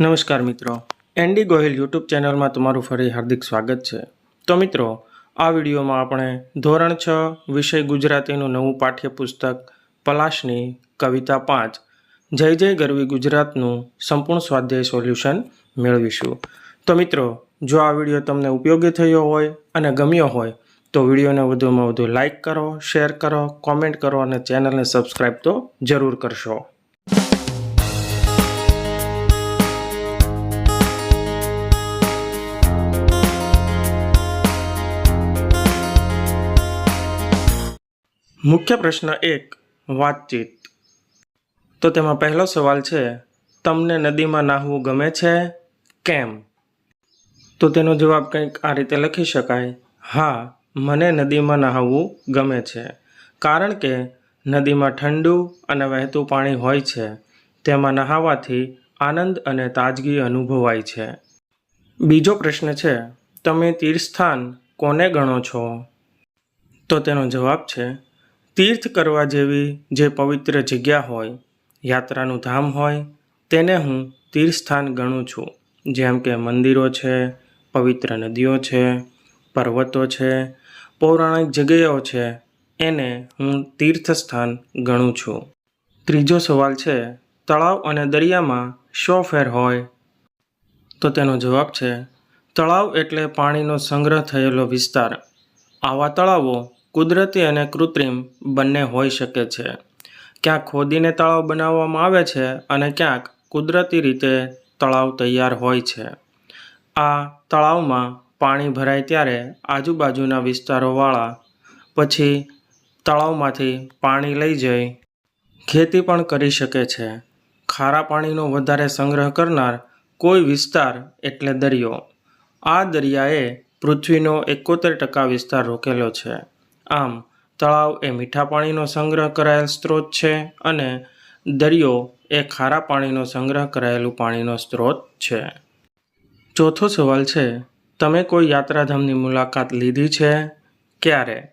નમસ્કાર મિત્રો. Andy Gohil YouTube ચેનલમાં તમારું ફરી હાર્દિક સ્વાગત છે. તો મિત્રો, આ વિડીયોમાં આપણે ધોરણ છ, વિષય ગુજરાતીનું નવું પાઠ્યપુસ્તક, પલાશની કવિતા પાંચ, જય જય ગરવી ગુજરાતનું સંપૂર્ણ સ્વાધ્યાય સોલ્યુશન મેળવીશું. તો મિત્રો, જો આ વીડિયો તમને ઉપયોગી થયો હોય અને ગમ્યો હોય, તો વિડીયોને વધુમાં વધુ લાઇક કરો, શેર કરો, કોમેન્ટ કરો અને ચેનલને સબસ્ક્રાઈબ તો જરૂર કરશો. મુખ્ય પ્રશ્ન એક, વાતચીત. તો તેમાં પહેલો સવાલ છે, તમને નદીમાં નાહવું ગમે છે? કેમ? તો તેનો જવાબ કંઈક આ રીતે લખી શકાય, હા, મને નદીમાં નહાવવું ગમે છે. કારણ કે નદીમાં ઠંડુ અને વહેતું પાણી હોય છે. તેમાં નહાવાથી આનંદ અને તાજગી અનુભવાય છે. બીજો પ્રશ્ન છે, તમે તીર્થસ્થાન કોને ગણો છો? તો તેનો જવાબ છે તીર્થ કરવા જેવી જે પવિત્ર જગ્યા હોય, યાત્રાનું ધામ હોય, તેને હું તીર્થસ્થાન ગણું છું. જેમ કે મંદિરો છે, પવિત્ર નદીઓ છે, પર્વતો છે, પૌરાણિક જગ્યાઓ છે, એને હું તીર્થસ્થાન ગણું છું. ત્રીજો સવાલ છે, તળાવ અને દરિયામાં શો ફેર હોય? તો તેનો જવાબ છે, તળાવ એટલે પાણીનો સંગ્રહ થયેલો વિસ્તાર. આવા તળાવો કુદરતી અને કૃત્રિમ બંને હોઈ શકે છે. ક્યાંક ખોદીને તળાવ બનાવવામાં આવે છે અને ક્યાંક કુદરતી રીતે તળાવ તૈયાર હોય છે. આ તળાવમાં પાણી ભરાય ત્યારે આજુબાજુના વિસ્તારોવાળા પછી તળાવમાંથી પાણી લઈ જઈ ખેતી પણ કરી શકે છે. ખારા પાણીનો વધારે સંગ્રહ કરનાર કોઈ વિસ્તાર એટલે દરિયો. આ દરિયાએ પૃથ્વીનો એકોતેર ટકા વિસ્તાર રોકેલો છે. આમ, તળાવ એ મીઠા પાણીનો સંગ્રહ કરાયેલ સ્ત્રોત છે અને દરિયો એ ખારા પાણીનો સંગ્રહ કરાયેલું પાણીનો સ્ત્રોત છે. ચોથો સવાલ છે, તમે કોઈ યાત્રાધામની મુલાકાત લીધી છે? ક્યારે?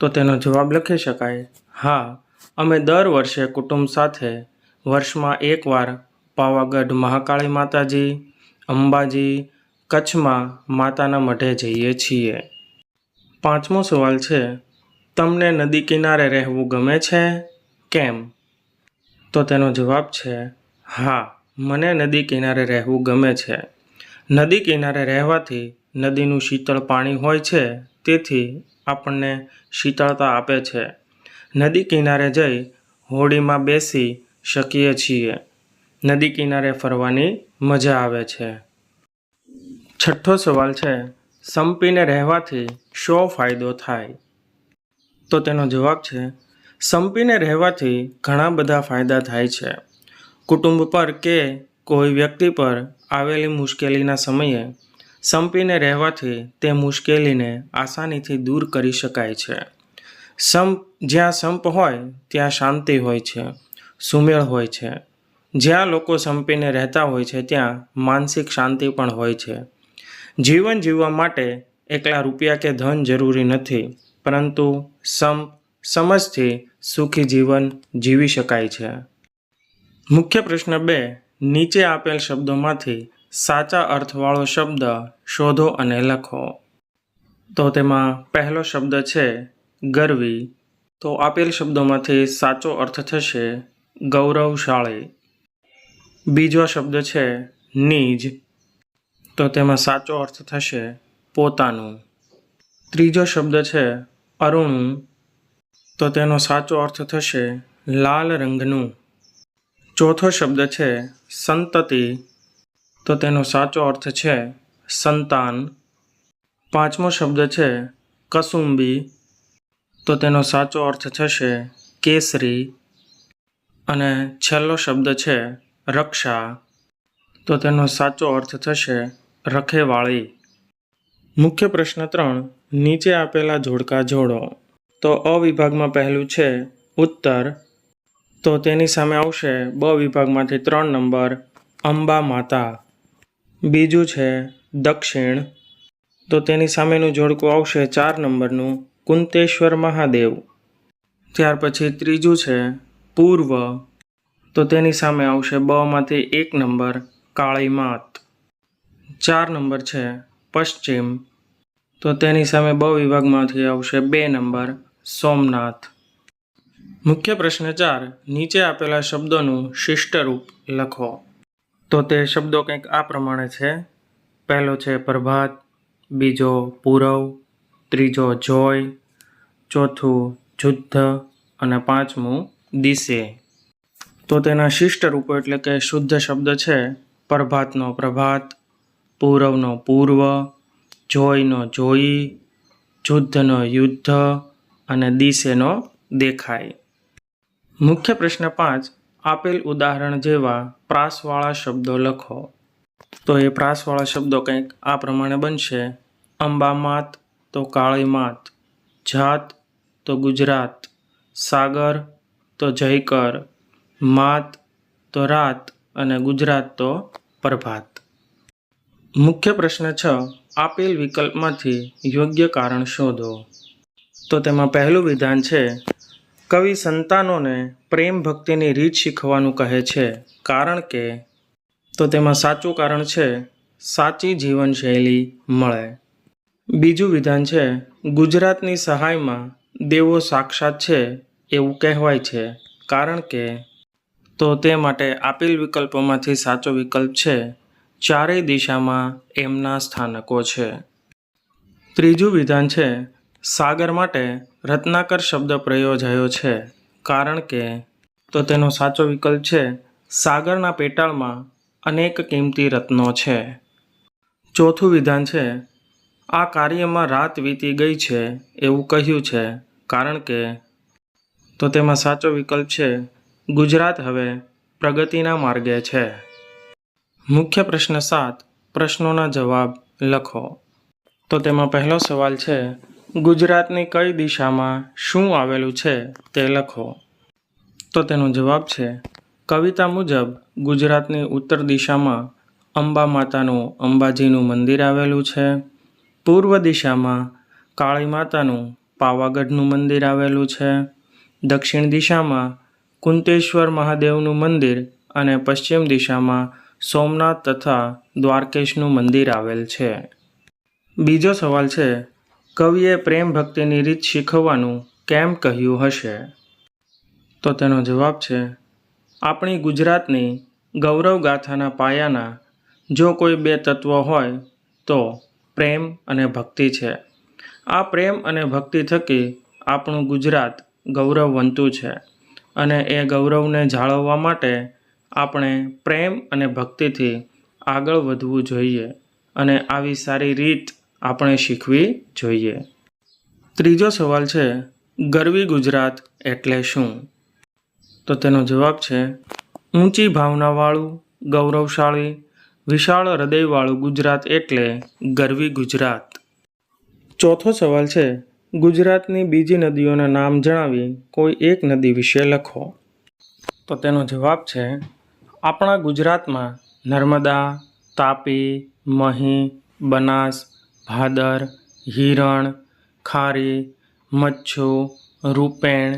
તો તેનો જવાબ લખી શકાય. હા, અમે દર વર્ષે કુટુંબ સાથે વર્ષમાં એકવાર પાવાગઢ મહાકાળી માતાજી, અંબાજી, કચ્છમાં માતાના મઢે જઈએ છીએ. પાંચમો સવાલ છે, તમને નદી કિનારે રહેવું ગમે છે? કેમ? તો તેનો જવાબ છે, હા, મને નદી કિનારે રહેવું ગમે છે. નદી કિનારે રહેવાથી નદીનું શીતળ પાણી હોય છે, તેથી આપણને શીતળતા આપે છે. નદી કિનારે જઈ હોડીમાં બેસી શકીએ છીએ. નદી કિનારે ફરવાની મજા આવે છે. છઠ્ઠો સવાલ છે સંપીને રહેવાથી શો ફાયદો થાય? તો તેનો જવાબ છે, સંપીને રહેવાથી ઘણા બધા ફાયદા થાય છે. કુટુંબ પર કે કોઈ વ્યક્તિ પર આવેલી મુશ્કેલીના સમયે સંપીને રહેવાથી તે મુશ્કેલીને આસાનીથી દૂર કરી શકાય છે. સંપ, જ્યાં સંપ હોય, ત્યાં શાંતિ હોય છે, સુમેળ હોય છે. જ્યાં લોકો સંપીને રહેતા હોય છે, ત્યાં માનસિક શાંતિ પણ હોય છે. જીવન જીવવા માટે એકલા રૂપિયા કે ધન જરૂરી નથી, પરંતુ સમ, સમજથી સુખી જીવન જીવી શકાય છે. મુખ્ય પ્રશ્ન બે, નીચે આપેલ શબ્દોમાંથી સાચા અર્થવાળો શબ્દ શોધો અને લખો. તો તેમાં પહેલો શબ્દ છે, ગરવી. તો આપેલ શબ્દોમાંથી સાચો અર્થ થશે, ગૌરવશાળી. બીજો શબ્દ છે, નીજ. તો તેમાં સાચો અર્થ થશે પોતાનું. ત્રીજો શબ્દ છે અરુણું. તો તેનો સાચો અર્થ થશે લાલ રંગનું. ચોથો શબ્દ છે સંતતિ. તો તેનો સાચો અર્થ છે સંતાન. પાંચમો શબ્દ છે કસુંબી. તો તેનો સાચો અર્થ થશે કેસરી. અને છેલ્લો શબ્દ છે રક્ષા. તો તેનો સાચો અર્થ થશે રખેવાળી. મુખ્ય પ્રશ્ન ત્રણ, નીચે આપેલા જોડકા જોડો. તો અ વિભાગમાં પહેલું છે ઉત્તર. તો તેની સામે આવશે બ વિભાગમાંથી ત્રણ નંબર અંબા માતા. બીજું છે દક્ષિણ. તો તેની સામેનું જોડકું આવશે ચાર નંબરનું કુંતેશ્વર મહાદેવ. ત્યાર પછી ત્રીજું છે પૂર્વ. તો તેની સામે આવશે બમાંથી એક નંબર કાળી માત ચાર નંબર છે પશ્ચિમ. તો તેની સામે બ વિભાગમાંથી આવશે બે નંબર સોમનાથ. મુખ્ય પ્રશ્ન ચાર, નીચે આપેલા શબ્દોનું શિષ્ટ રૂપ લખો. તો તે શબ્દો કંઈક આ પ્રમાણે છે. પહેલો છે પ્રભાત, બીજો પૂરવ, ત્રીજો જોય, ચોથું જુદ્ધ અને પાંચમું દિશે. તો તેના શિષ્ટ રૂપો એટલે કે શુદ્ધ શબ્દ છે પ્રભાતનો પ્રભાત પૂરવનો પૂર્વ જોઈનો જોઈ, જુદ્ધનો યુદ્ધ અને દિશેનો દેખાય. મુખ્ય પ્રશ્ન પાંચ, આપેલ ઉદાહરણ જેવા પ્રાસવાળા શબ્દો લખો. તો એ પ્રાસવાળા શબ્દો કંઈક આ પ્રમાણે બનશે. અંબા માત, તો કાળી માત. જાત, તો ગુજરાત. સાગર, તો જયકર. માત, તો રાત. અને ગુજરાત, તો પ્રભાત. મુખ્ય પ્રશ્ન છ, આપેલ વિકલ્પમાંથી યોગ્ય કારણ શોધો. તો તેમાં પહેલું વિધાન છે, કવિ સંતાનોને પ્રેમ ભક્તિની રીત શીખવાનું કહે છે. કારણ કે, તો તેમાં સાચું કારણ છે, સાચી જીવનશૈલી મળે. બીજું વિધાન છે, ગુજરાતની સહાયમાં દેવો સાક્ષાત છે એવું કહેવાય છે. કારણ કે, તો તે માટે આપેલ વિકલ્પોમાંથી સાચો વિકલ્પ છે. ચારેય દિશામાં એમના સ્થાનકો છે. ત્રીજું વિધાન છે, સાગર માટે રત્નાકર શબ્દ પ્રયોજાયો છે, કારણ કે, તો તેનો સાચો વિકલ્પ છે, સાગરના પેટાળમાં અનેક કિંમતી રત્નો છે. ચોથું વિધાન છે, આ કાર્યમાં રાત વીતી ગઈ છે એવું કહ્યું છે, કારણ કે, તો તેમાં સાચો વિકલ્પ છે, ગુજરાત હવે પ્રગતિના માર્ગે છે. મુખ્ય પ્રશ્ન સાત, પ્રશ્નોના જવાબ લખો. તો તેમાં પહેલો સવાલ છે, ગુજરાતની કઈ દિશામાં શું આવેલું છે તે લખો. તો તેનો જવાબ છે, કવિતા મુજબ ગુજરાતની ઉત્તર દિશામાં અંબા માતાનું અંબાજીનું મંદિર આવેલું છે. પૂર્વ દિશામાં કાળી માતાનું પાવાગઢનું મંદિર આવેલું છે. દક્ષિણ દિશામાં કુંતેશ્વર મહાદેવનું મંદિર અને પશ્ચિમ દિશામાં સોમનાથ તથા દ્વારકેશનું મંદિર આવેલ છે. બીજો સવાલ છે, કવિએ પ્રેમ ભક્તિની રીત શીખવવાનું કેમ કહ્યું હશે? તો તેનો જવાબ છે, આપણી ગુજરાતની ગૌરવ ગાથાના પાયાના જો કોઈ બે તત્વ હોય તો પ્રેમ અને ભક્તિ છે. આ પ્રેમ અને ભક્તિ થકી આપણું ગુજરાત ગૌરવવંતું છે અને એ ગૌરવને જાળવવા માટે આપણે પ્રેમ અને ભક્તિથી આગળ વધવું જોઈએ અને આવી સારી રીત આપણે શીખવી જોઈએ. ત્રીજો સવાલ છે, ગરવી ગુજરાત એટલે શું? તો તેનો જવાબ છે, ઊંચી ભાવનાવાળું, ગૌરવશાળી, વિશાળ હૃદયવાળું ગુજરાત એટલે ગરવી ગુજરાત. ચોથો સવાલ છે, ગુજરાતની બીજી નદીઓના નામ જણાવી કોઈ એક નદી વિશે લખો. તો તેનો જવાબ છે આપણા ગુજરાતમાં નર્મદા, તાપી, મહી, બનાસ, ભાદર, હિરણ, ખારી, મચ્છુ, રૂપેણ,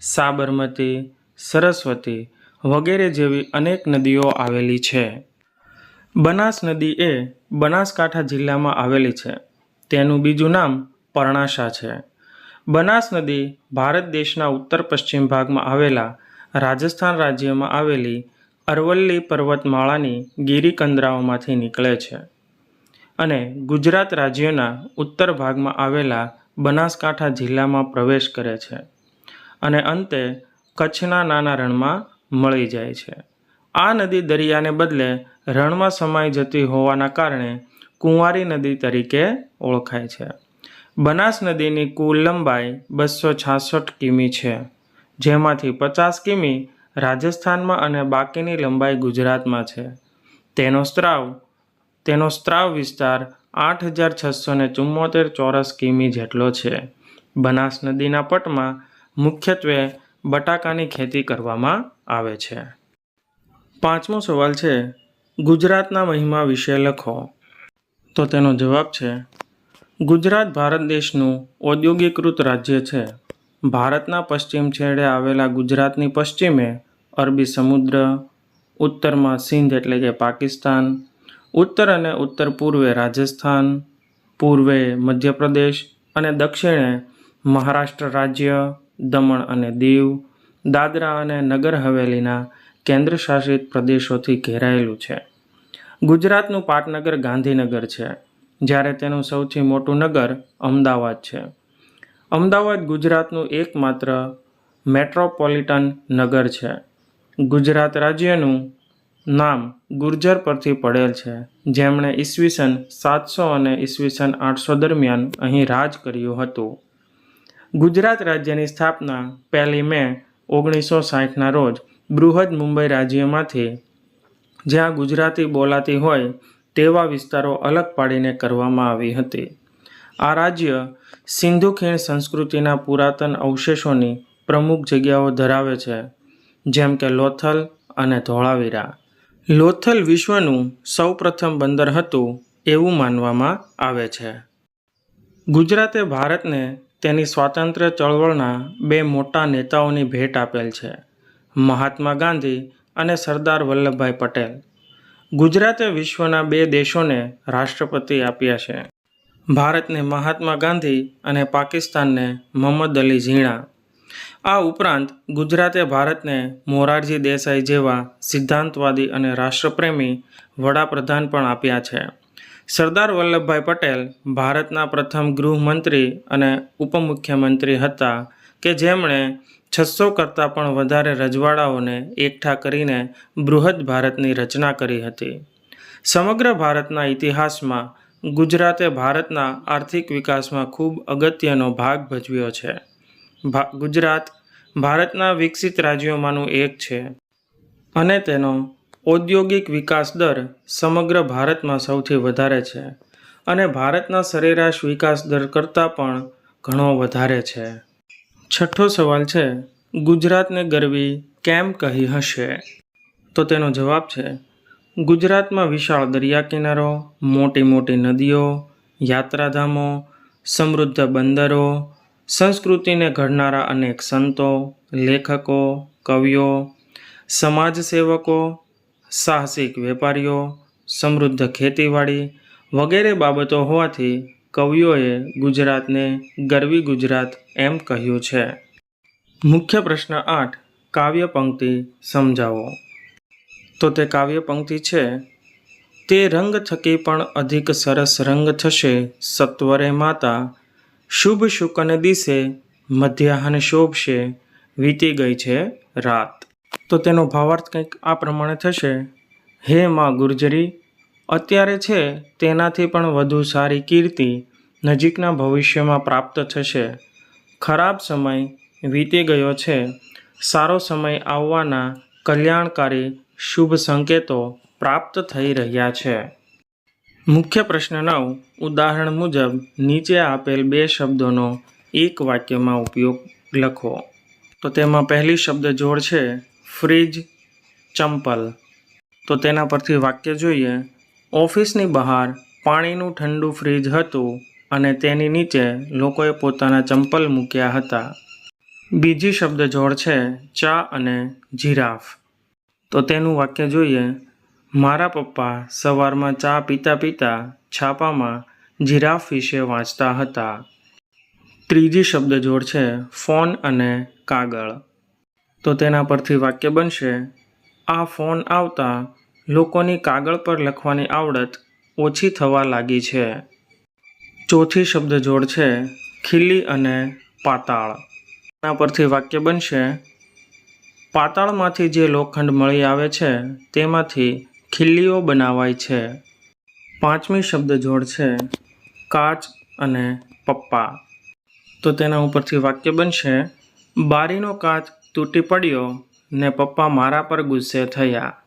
સાબરમતી, સરસ્વતી વગેરે જેવી અનેક નદીઓ આવેલી છે. બનાસ નદી એ બનાસકાંઠા જિલ્લામાં આવેલી છે. તેનું બીજું નામ પરણાશા છે. બનાસ નદી ભારત દેશના ઉત્તર પશ્ચિમ ભાગમાં આવેલા રાજસ્થાન રાજ્યમાં આવેલી અરવલ્લી પર્વતમાળાની ગિરિકંદરાઓમાંથી નીકળે છે અને ગુજરાત રાજ્યના ઉત્તર ભાગમાં આવેલા બનાસકાંઠા જિલ્લામાં પ્રવેશ કરે છે અને અંતે કચ્છના નાના રણમાં મળી જાય છે. આ નદી દરિયાને બદલે રણમાં સમાઈ જતી હોવાના કારણે કુંવારી નદી તરીકે ઓળખાય છે. બનાસ નદીની કુલ લંબાઈ બસો છાસઠ કિમી છે, જેમાંથી પચાસ કિમી રાજસ્થાનમાં અને બાકીની લંબાઈ ગુજરાતમાં છે. તેનો સ્ત્રાવ તેનો સ્ત્રાવ વિસ્તાર આઠ હજાર છસો ને ચુમ્મોતેર ચોરસ કિમી જેટલો છે. બનાસ નદીના પટમાં મુખ્યત્વે બટાકાની ખેતી કરવામાં આવે છે. પાંચમો સવાલ છે, ગુજરાતના મહિમા વિશે લખો. તો તેનો જવાબ છે, ગુજરાત ભારત દેશનું ઔદ્યોગિકૃત રાજ્ય છે. ભારતના પશ્ચિમ છેડે આવેલા ગુજરાતની પશ્ચિમે અરબી સમુદ્ર, ઉત્તરમાં સિંધ એટલે કે પાકિસ્તાન, ઉત્તર અને ઉત્તર પૂર્વે રાજસ્થાન, પૂર્વે મધ્યપ્રદેશ અને દક્ષિણે મહારાષ્ટ્ર રાજ્ય, દમણ અને દીવ, દાદરા અને નગર હવેલીના કેન્દ્રશાસિત પ્રદેશોથી ઘેરાયેલું છે. ગુજરાતનું પાટનગર ગાંધીનગર છે, જ્યારે તેનું સૌથી મોટું નગર અમદાવાદ છે. અમદાવાદ ગુજરાતનું એકમાત્ર મેટ્રોપોલિટન નગર છે. ગુજરાત રાજ્યનું નામ ગુર્જર પરથી પડેલ છે. જેમણે ઈસવીસન સાતસો અને ઈસવીસન આઠસો દરમિયાન અહીં રાજ કર્યું હતું. ગુજરાત રાજ્યની સ્થાપના પહેલી મે ઓગણીસો સાઠના રોજ બૃહદ મુંબઈ રાજ્યમાંથી જ્યાં ગુજરાતી બોલાતી હોય તેવા વિસ્તારો અલગ પાડીને કરવામાં આવી હતી. આ રાજ્ય સિંધુ ખીણ સંસ્કૃતિના પુરાતન અવશેષોની પ્રમુખ જગ્યાઓ ધરાવે છે, જેમ કે લોથલ અને ધોળાવીરા. લોથલ વિશ્વનું સૌપ્રથમ બંદર હતું એવું માનવામાં આવે છે. ગુજરાતે ભારતને તેની સ્વાતંત્ર્ય ચળવળના બે મોટા નેતાઓની ભેટ આપેલ છે, મહાત્મા ગાંધી અને સરદાર વલ્લભભાઈ પટેલ. ગુજરાતે વિશ્વના બે દેશોને રાષ્ટ્રપતિ આપ્યા છે. ભારતને મહાત્મા ગાંધી અને પાકિસ્તાનને મોહમ્મદ અલી ઝીણા. આ ઉપરાંત ગુજરાતે ભારતને મોરારજી દેસાઈ જેવા સિદ્ધાંતવાદી અને રાષ્ટ્રપ્રેમી વડાપ્રધાન પણ આપ્યા છે. સરદાર વલ્લભભાઈ પટેલ ભારતના પ્રથમ ગૃહમંત્રી અને ઉપમુખ્યમંત્રી હતા કે જેમણે છસો કરતાં પણ વધારે રજવાડાઓને એકઠા કરીને બૃહદ ભારતની રચના કરી હતી. સમગ્ર ભારતના ઇતિહાસમાં ગુજરાતે ભારતના આર્થિક વિકાસમાં ખૂબ અગત્યનો ભાગ ભજવ્યો છે. ગુજરાત ભારતના વિકસિત રાજ્યોમાંનું એક છે અને તેનો ઔદ્યોગિક વિકાસ દર સમગ્ર ભારતમાં સૌથી વધારે છે અને ભારતના સરેરાશ વિકાસ દર કરતાં પણ ઘણો વધારે છે. છઠ્ઠો સવાલ છે, ગુજરાતને ગરવી કેમ કહી હશે? તો તેનો જવાબ છે ગુજરાતમાં વિશાળ દરિયા કિનારો મોટી મોટી નદીઓ, યાત્રાધામો, સમૃદ્ધ બંદરો, સંસ્કૃતિને ઘડનારા અનેક સંતો, લેખકો, કવિઓ, સમાજસેવકો, સાહસિક વેપારીઓ, સમૃદ્ધ ખેતીવાડી વગેરે બાબતો હોવાથી કવિઓએ ગુજરાતને ગરવી ગુજરાત એમ કહ્યું છે. મુખ્ય પ્રશ્ન આઠ, કાવ્ય પંક્તિ સમજાવો. તો તે કાવ્ય પંક્તિ છે, તે રંગ થકી પણ અધિક સરસ રંગ થશે, સત્વરે માતા, શુભ શુકન દિશે, મધ્યાહન શોભશે, વીતી ગઈ છે રાત. તો તેનો ભાવાર્થ કંઈક આ પ્રમાણે થશે, હે માં ગુર્જરી, અત્યારે છે તેનાથી પણ વધુ સારી કીર્તિ નજીકના ભવિષ્યમાં પ્રાપ્ત થશે. ખરાબ સમય વીતી ગયો છે, સારો સમય આવવાના કલ્યાણકારી શુભ સંકેતો પ્રાપ્ત થઈ રહ્યા છે. મુખ્ય પ્રશ્ન નવ. ઉદાહરણ મુજબ, નીચે આપેલ બે શબ્દોનો એક વાક્યમાં ઉપયોગ લખો. તો તેમાં પહેલી શબ્દ જોડ છે, ફ્રીજ ચંપલ. તો તેના પરથી વાક્ય જોઈએ. ઓફિસની બહાર પાણીનું ઠંડુ ફ્રીજ હતું અને તેની નીચે લોકોએ પોતાના ચંપલ મૂક્યા હતા. બીજી શબ્દ જોડ છે, ચા અને જીરાફ. તો તેનું વાક્ય જોઈએ. મારા પપ્પા સવારમાં ચા પીતા પીતા છાપામાં જીરાફ વિશે વાંચતા હતા. ત્રીજી શબ્દ જોડ છે, ફોન અને કાગળ. તો તેના પરથી વાક્ય બનશે, આ ફોન આવતા લોકોની કાગળ પર લખવાની આવડત ઓછી થવા લાગી છે. ચોથી શબ્દ જોડ છે ખીલી અને પાતાળ. તેના પરથી વાક્ય બનશે પાતાળમાંથી જે લોખંડ મળી આવે છે, તેમાંથી ખીલ્લીઓ બનાવાય છે. પાંચમી શબ્દ જોડ છે, કાચ અને પપ્પા. તો તેના ઉપરથી વાક્ય બનશે, બારીનો કાચ તૂટી પડ્યો ને પપ્પા મારા પર ગુસ્સે થયા.